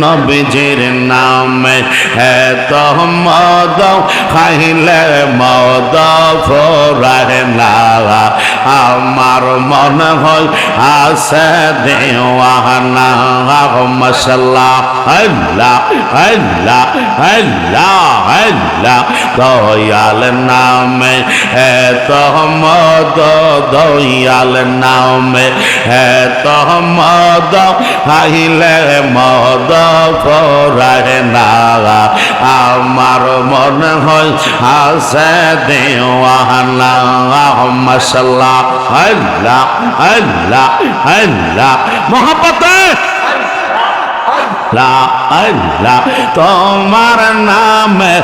নবীজির নামে এত মদ খাইলে মদ ফোরায় না আমার মনে হয় আছে দেওয়ানা। মশলা আল্লাহ আল্লাহ আল্লাহ আল্লাহ। দয়াল নামে এত মদ দয়াল নামে এত মদ খাইলে মদ ফোরায় না আমার মনে হয় আছে দেওয়ানা। মশলা আল্লাহ আল্লাহ আল্লাহ। মহাপতে আল্লাহ, তোমার নামে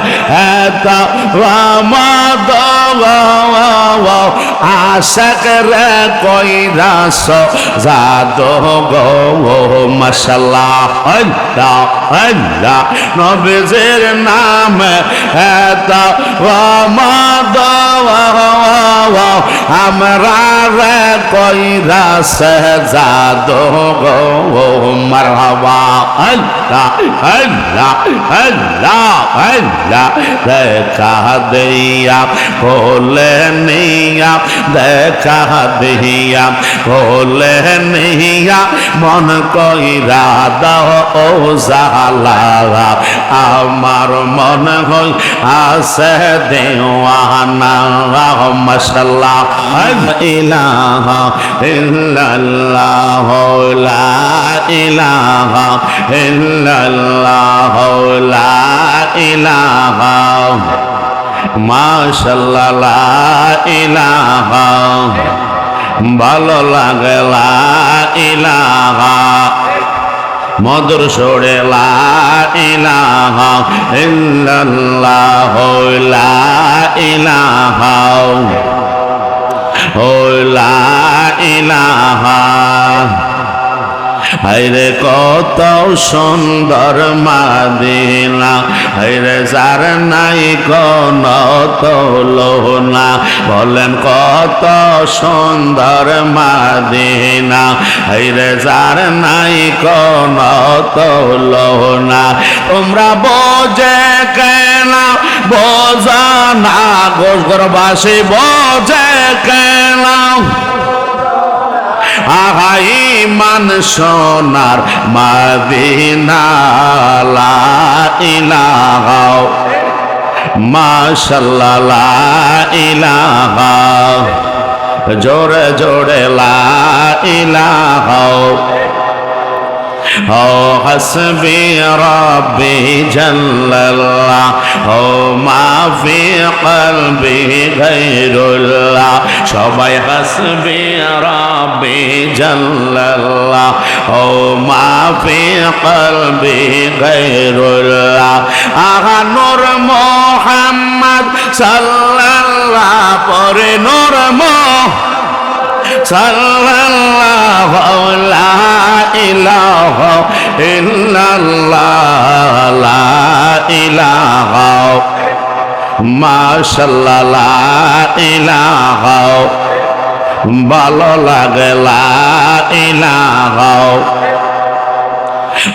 আশক রে কইরাস জাদো গো মশলা আল্লাহ আল্লাহ, নবীজির নামে এত রামাদ আমরা রে কইরাস জাদো গো মারহাবা আল্লাহ আল্লাহ আল্লাহ আল্লাহ দেখা দিয়া কোলে নিয়া দেখা দিয়া কোলে নিয়া মন কইরা দাও জালা আমার মন হই আছে দেওয়ানা মশলা ইলাহা ইল্লাল্লাহ, লা ইলাহা ইল্লাল্লাহ, লা ইলাহা। মাশাল্লাহ, লা ইলাহা। ভালো লাগে, লা ইলাহা। মধুর সরে, লা ইলাহা ইল্লাল্লাহ, লা ইলাহা। হাইরে কত সুন্দর মাদিনা হাইরে যার নাই কোন তোলনা। বলেন কত সুন্দর মাদিনা হাইরে যার নাই কোন তোলনা। তোমরা বোঝে কেন? বোঝা না গোস গোসগরবাসী বোঝে কেন? আহাই মান সোনার মাদিনালা ইলা মাশাল্লাহ ইলাহা জোরে জোরে লা ইলা أو حسبي ربي جل الله. أو ما في قلبي غير الله. شبي حسبي ربي جل الله. أو ما في قلبي غير الله. أها نور محمد صلى الله عليه نور محمد صلى الله عليه ইলাহা ইল্লাল্লাহ লা ইলাহা। মাশাল্লাহ লা ইলাহা। ভালো লাগে লা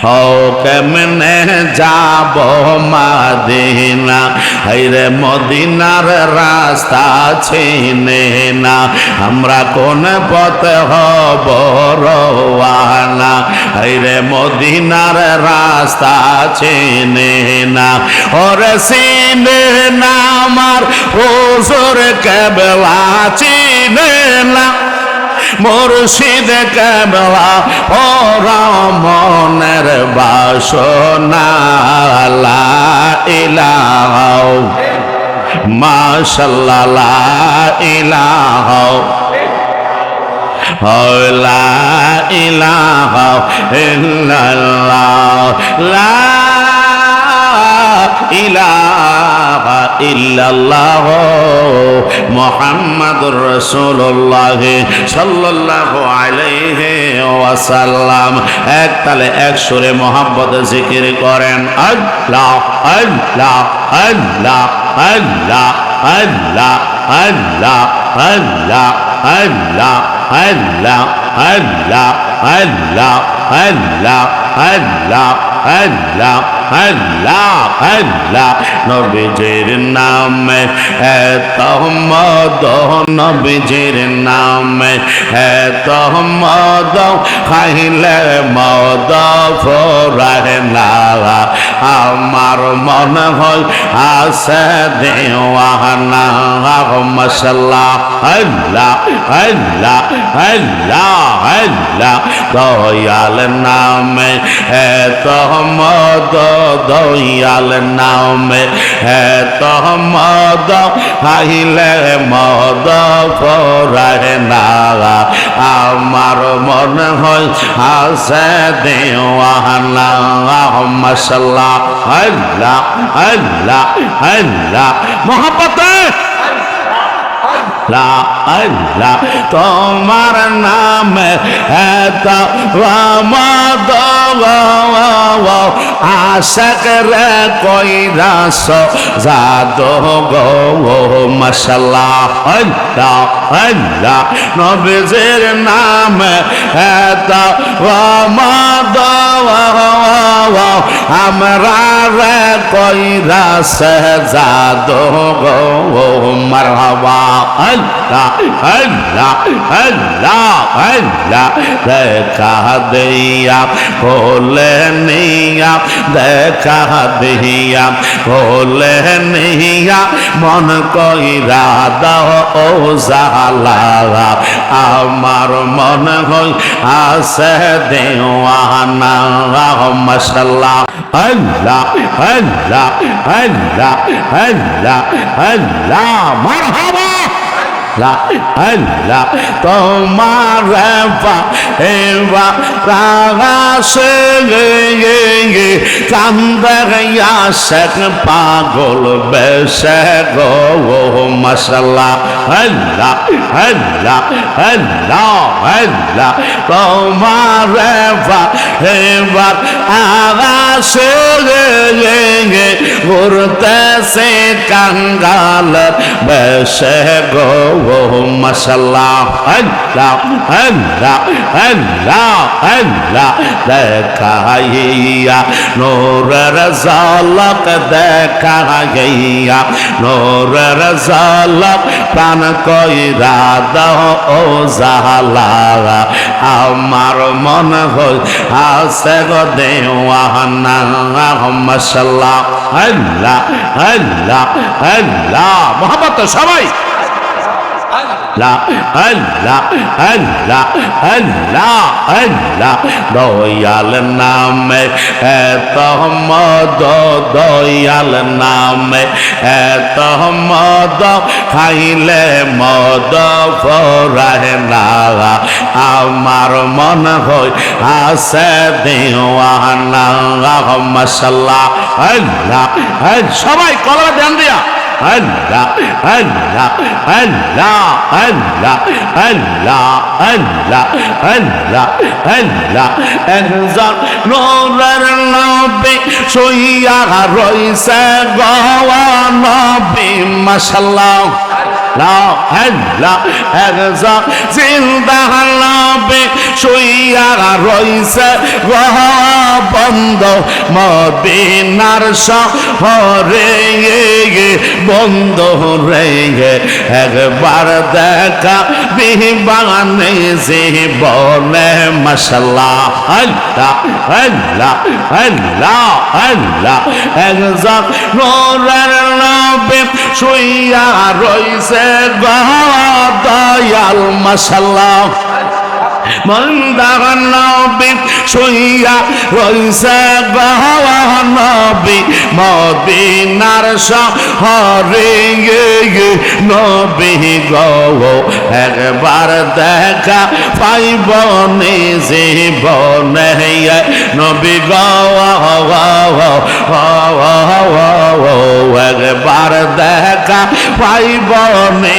ও কেমনে যাব মাদিনা? হাইরে মদিনার রাস্তা চিনে না। আমরা কোন পথে হব রওয়ানা হাইরে মদিনার রাস্তা চিনে না। ওরে চিনে না আমার হুজুর কেবলা চিনে না। মুর্শিদ কেবলা ও মনের বাসনা ইলাহা মাশাল্লাহ লা ইলাহা লা ইলাহা ইল্লাল্লাহ। লা ইল্লাল্লাহ মুহাম্মাদুর রাসূলুল্লাহ সাল্লাল্লাহু আলাইহি ওয়াসাল্লাম এক তালে এক সুরে মোহাম্মদ জিকির করেন আল্লাহ আল্লাহ আল্লাহ আল্লাহ আল্লাহ আল্লাহ আল্লাহ আল্লাহ আল্লাহ আল্লাহ আল্লাহ আল্লাহ আল্লাহ আল্লাহ আল্লাহ আল্লাহ নবীজির নামে এত মদ নবীজির নামে এত মদ খাইলে মদ ফোরায় আমার মনে হয় আছে দেওয়ানা। মশলা আল্লাহ আল্লাহ দয়াল নামে এত মদ দয়াল নামে এত মদ হাইলে মদ পরায় না। আমার মনে হয় আছে দেওয়ানা মশলা আল্লাহ আল্লাহ মহাপতে আল্লাহ তোমার নাম এত আশক রে কই রাস জাদো গো মশলা আল্লাহ আল্লাহ, নবীজির নাম এত রামাদ আমরা রে কই রাস জাদো গো মারহাবা। আল্লাহ আল্লাহ আল্লাহ আল্লাহ, দেখা দিয়া বলে নিয়া, দেখা দিয়া বলে নিয়া, মন কইরা দাও, ও জালা আমার মন হই আছে দেওয়ানা মশলা هلا هلا هلا هلا هلا مرحبا! আল্লাহ, তোমার রাগাসে শেখ পাগল বেশে গো মশলা আল্লাহ আল্লাহ আল্লাহ আল্লাহ, তোমার এবার আগাসে ঘুরতেছে কাঙ্গাল বেশে গো اللهم صل على على على على دكايا نور رزالك دكايا نور رزالك প্রাণ কইরা দাহ ও জাহালারা আমার মন হই আছে গো দেওয়ানা, মশাল্লাহ আল্লাহ আল্লাহ আল্লাহ মহাবত সবাই। আল্লাহ আল্লাহ আল্লাহ আল্লাহ আল্লাহ দয়াল নামে এত মদ দয়াল নামে এত মদ খাইলে মদ ফরায় না আমার মন হই আছে দেওয়ানা মশাল্লাহ আল্লাহ সবাই কলরা ধ্যান দিয়া। আল্লাহ আল্লাহ আল্লাহ আল্লাহ আল্লাহ আল্লাহ আল্লাহ আল্লাহ। একজন নোরের নবী শুইয়া রইছে গোয়া নবী মাশাল্লাহ জিন্দাহালাবে শুইয়ারা বন্ধ মদিনার শহরে বন্ধ রে একবার দেখা বিবানে যে বলে মশলা আল্লাহ আল্লাহ আল্লাহ আল্লাহ একজন শুইয়া রইছে দয়াল من دعا النبي شيا ويسب هوا النبي مدينار شهري نبي গো একবার দেখা পাইব নিজে বনে নবী গো একবার দেখা পাইব নে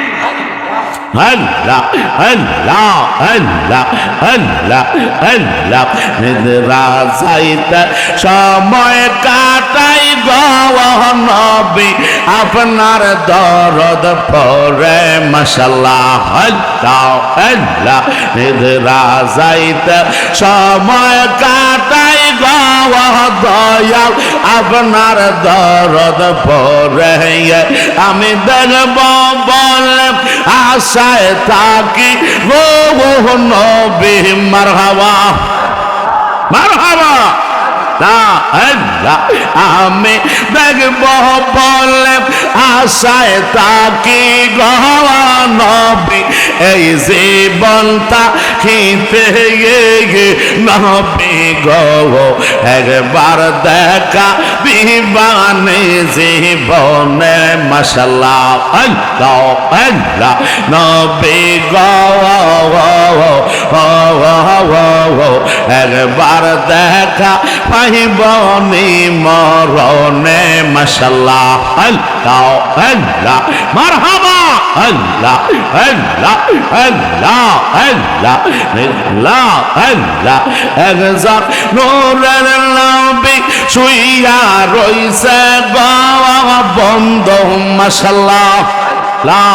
আল্লাহ আল্লাহ আল্লাহ আল্লাহ আল্লাহ নিদ্রা সময় কাটাই গবি আপনার দরদ পরে মশাল্লাহ আল্লাহ আল্লাহ নিদ্রা যাইতে সময় কাটাই আপনার দরদ পরে আমি দেখব বলে আশায় থাকি গো নবী মারহাবা মারহাবা আমি দেখব বলে আশায় তাকি নবী। এই জীবনটা খিতে নবী গো। একবার দেখা বিবানে জীবনে মশলা আল্লাহ আল্লাহ, নবী গো। একবার দেখা পাইবনি মরণে মশাল্লাহ আল্লাহ আল্লাহ, মারহাবা, আল্লাহ আল্লাহ আল্লাহ আল্লাহ আল্লাহ আল্লাহ, একজন নূরের নবী শুইয়া রইছে গা বন্ধ মশাল্লাহ লা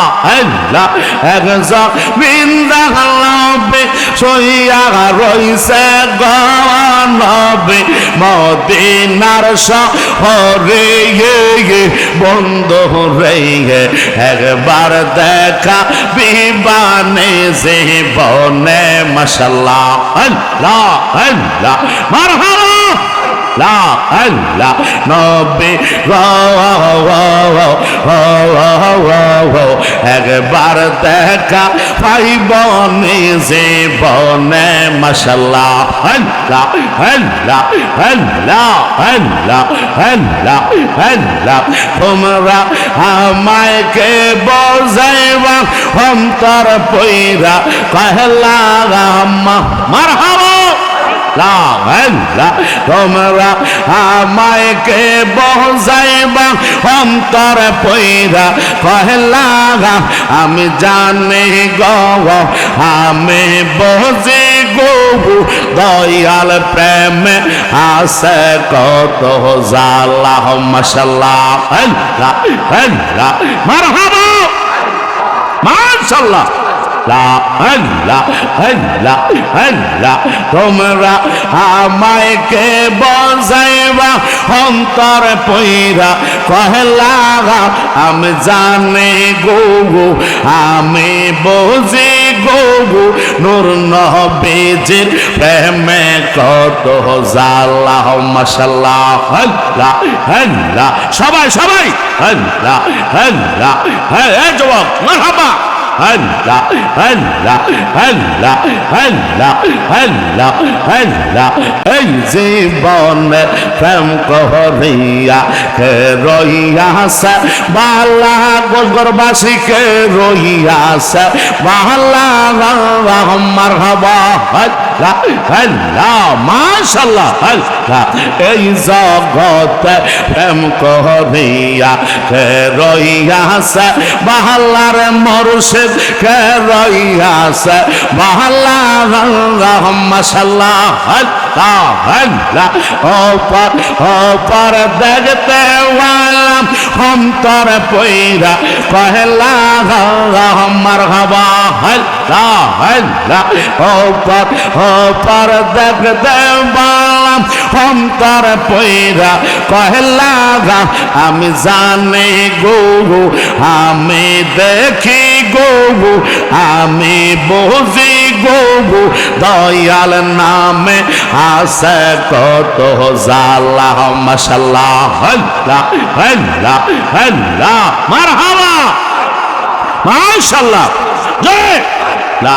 মদিনার শহরে। বন্ধ রে একবার দেখা বিবানে জীবনে মশাল্লাহ। আল্লাহ লা একবার দেখা পাইব জীবনে মশাল্লাহ আল্লাহ বজাইবা অন্তর পইরা কহলা মারহাবা। তোমরা আমায় কে বজাইবা অন্তর পইরা কহলা আমি জানি গো, আমি বজি গো, দয়াল প্রেমে আসে কত জালা মশাল্লাহ। আল্লাহ আল্লাহ মারহাবা মাশাল্লাহ তোমরা আমায় কে বজাইবা, অন্তর পইরা কহলা আমি জানি গো আমি বুঝি গো নূর নবীজির প্রেমে কত জালা মাশাল্লাহ আল্লাহ আল্লাহ সবাই সবাই আল্লাহ আল্লাহ হ্যাঁ জবাব মারহাবা। আল্লাহ আল্লাহ আল্লাহ আল্লাহ আল্লাহ আল্লাহ এই জীবনে প্রেম করিয়া কে রইয়াছে? বালা গোলগরবাসী কে রইয়াছে? বালা আমার হবা আল্লাহ আল্লাহ মাশাল্লাহ আল্লাহ এই জগতে প্রেম করিয়া কে রইয়াছে? বাহালার মরুষে কে রইয়াছে মহল্লা মশাল্লাহ ওপর ওপর দেখতে ওয়ালাম অন্তর পইরা কহলা আমার হবা আল্লাহ আল্লাহ ওপর ওপর দেখতে ওয়ালাম অন্তর পইরা কহলা আমি জানি গো আমি দেখি গো আমি বুঝি গো দয়াল নামে আসে কত জালা মশাল্লাহ আল্লাহ আল্লাহ আল্লাহ মারহাবা, মাশাল্লাহ, জয়, লা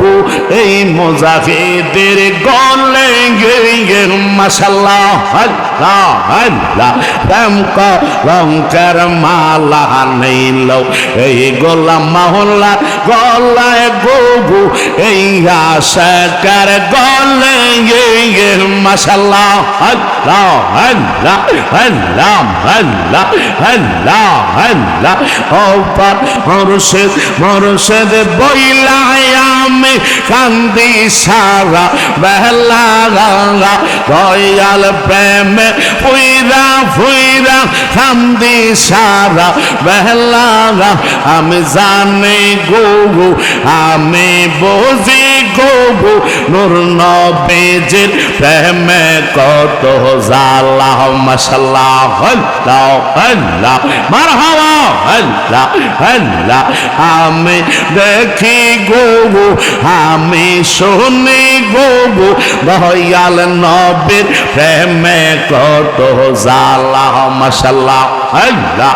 গো এই মুসাফিদের গলে গে মাশাল্লাহ আল্লাহ নেইল এই গোলাম মহল্লা গলায় গোগু এই আশাকার গলে মাসাল্লাহ আল্লাহ আল্লাহ আল্লাহ আল্লাহ আল্লাহ আল্লাহ ও বইলাই আমি কান্দি সারা, বেলা রাঙা, দয়াল প্রেমে ফুইরা ফুইরা কান্দি সারা, বেলা আমি জানি গুরু, আমি বুঝি গো নূর নবীজির প্রেমে কত জালা মাশাল্লাহ, আল্লাহ আল্লাহ মারহাবা, আল্লাহ আল্লাহ। আমি দেখি গো আমি শুনি গো দয়াল নবীর প্রেমে কত জালা মাশাল্লাহ, আল্লাহ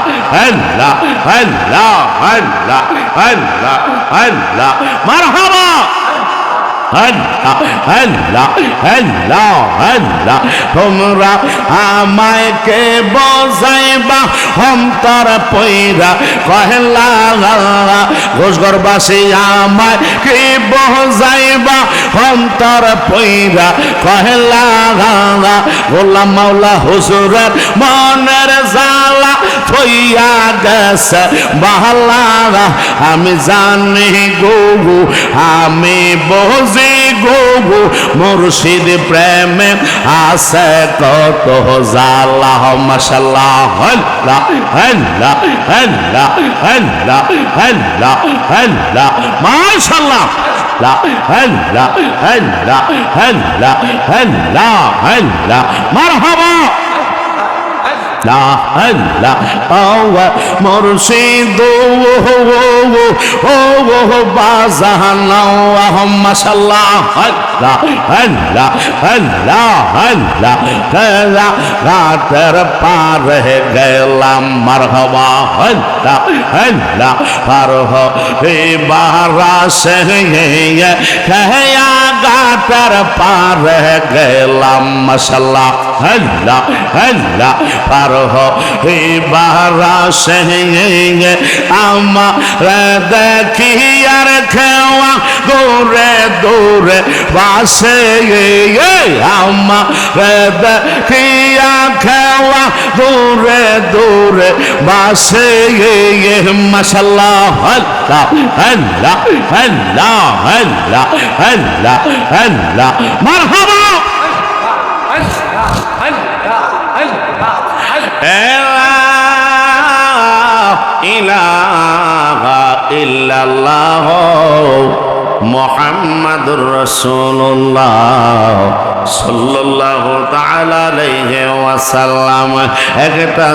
আল্লাহ আল্লাহ আল্লাহ আল্লাহ আল্লাহ, মারহাবা। আল্লাহ আল্লাহ আল্লাহ আল্লাহ তোমরা আমায় কে বজাইবা অন্তর পইরা কহলা ঘোষগরবাসী আমায় কে বজাইবা অন্তর পইরা কহলা গোলাম মাওলা হুজুরের মনের জালা থইয়া গেছে বাহালা আমি জানি গো আমি বুঝি গো মুর্শিদ প্রেমে আছে কত জালা মাশাল্লাহ আল্লাহ আল্লাহ আল্লাহ আল্লাহ আল্লাহ আল্লাহ মাশাল্লাহ লা আল্লাহ আল্লাহ আল্লাহ আল্লাহ আল্লাহ মারহাবা লা আল্লাহ আওয়া মুর্শিদ ও ও ও বাজান আল্লাহ মাশাল্লাহ আল্লাহ আল্লাহ আল্লাহ আল্লাহ কালা রাতের পার গেলাম মারহাবা আল্লাহ আল্লাহ পার হে বারা সে কয়া গাটার পার গেলাম, মাশাল্লাহ। আল্লাহ আল্লাহ পার হে বারা সে আমার দেখি আর খেওয়া দূরে দূরে বাসে। আমার দেখিয়া খেওয়া দূরে দূরে বাসে। মাসাল্লাহ আল্লাহ আল্লাহ আল্লাহ আল্লাহ আল্লাহ আল্লাহ। মারহাবা। ইলাহা ইল্লাল্লাহ মোহাম্মদুর রসুল্লাহ সাল্লাল্লাহু তাআলা আলাইহি ওয়াসাল্লাম। একটা